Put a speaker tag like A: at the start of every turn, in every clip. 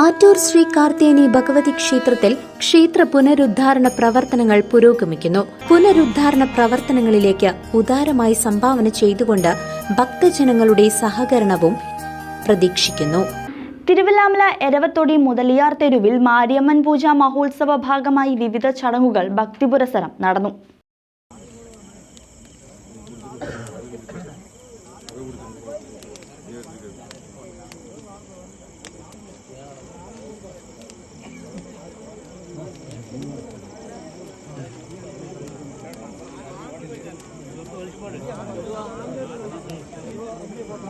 A: ആറ്റൂർ ശ്രീ കാർത്തേനി ഭഗവതി ക്ഷേത്രത്തിൽ ക്ഷേത്ര പുനരുദ്ധാരണ പ്രവർത്തനങ്ങൾ പുരോഗമിക്കുന്നു. പുനരുദ്ധാരണ പ്രവർത്തനങ്ങളിലേക്ക് ഉദാരമായി സംഭാവന ചെയ്തുകൊണ്ട് ഭക്തജനങ്ങളുടെ സഹകരണവും പ്രതീക്ഷിക്കുന്നു.
B: തിരുവല്ലാമല എരവത്തൊടി മുതലിയാർ തെരുവിൽ മാരിയമ്മൻ പൂജ മഹോത്സവ ഭാഗമായി വിവിധ ചടങ്ങുകൾ ഭക്തിപുരസരം നടന്നു.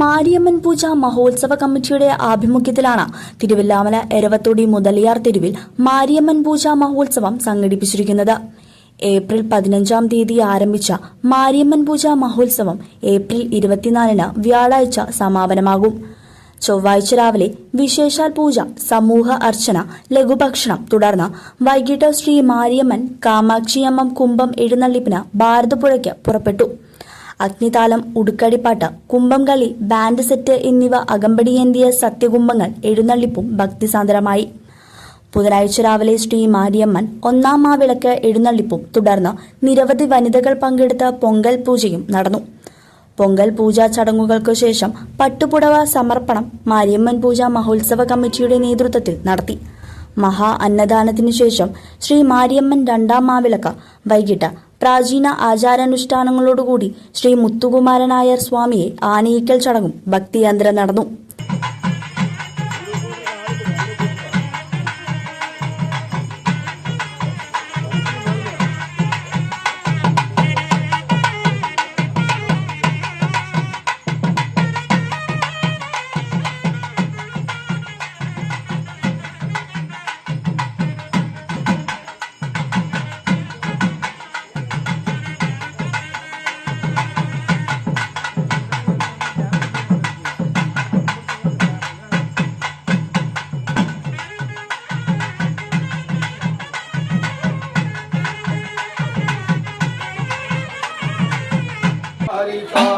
B: മാരിയമ്മൻ പൂജ മഹോത്സവ കമ്മിറ്റിയുടെ ആഭിമുഖ്യത്തിലാണ് തിരുവല്ലാമല എരവത്തൊടി മുതലിയാർ തെരുവിൽ മാരിയമ്മൻ പൂജ മഹോത്സവം സംഘടിപ്പിച്ചിരിക്കുന്നത്. ഏപ്രിൽ പതിനഞ്ചാം തീയതി ആരംഭിച്ച മാരിയമ്മൻ പൂജ മഹോത്സവം ഏപ്രിൽ ഇരുപത്തിനാലിന് വ്യാഴാഴ്ച സമാപനമാകും. ചൊവ്വാഴ്ച രാവിലെ വിശേഷാൽ പൂജ സമൂഹ അർച്ചന ലഘുഭക്ഷണം തുടർന്ന് വൈകിട്ട് ശ്രീ മാരിയമ്മൻ കാമാക്ഷിയമ്മം കുംഭം എഴുന്നള്ളിപ്പിന് ഭാരതപ്പുഴയ്ക്ക് പുറപ്പെട്ടു. അഗ്നിതാലം ഉടുക്കടിപ്പാട്ട് കുംഭംകളി ബാൻഡ് സെറ്റ് എന്നിവ അകമ്പടിയേന്തിയ സത്യകുംഭങ്ങൾ എഴുന്നള്ളിപ്പും ഭക്തിസാന്ദ്രമായി. ബുധനാഴ്ച രാവിലെ ശ്രീ മാരിയമ്മൻ ഒന്നാം മാവിളക്ക് എഴുന്നള്ളിപ്പും തുടർന്ന് നിരവധി വനിതകൾ പങ്കെടുത്ത പൊങ്കൽ പൂജയും നടന്നു. പൊങ്കൽ പൂജാ ചടങ്ങുകൾക്കു ശേഷം പട്ടുപുടവ സമർപ്പണം മാരിയമ്മൻ പൂജ മഹോത്സവ കമ്മിറ്റിയുടെ നേതൃത്വത്തിൽ നടത്തി. മഹാ അന്നദാനത്തിനു ശേഷം ശ്രീ മാരിയമ്മൻ രണ്ടാം മാവിളക്ക് വൈകിട്ട് പ്രാചീന ആചാരാനുഷ്ഠാനങ്ങളോടുകൂടി ശ്രീ മുത്തുകുമാരനായർ സ്വാമിയെ ആനയിക്കൽ ചടങ്ങും ഭക്തിയന്ത്രം നടന്നു.
C: Bye.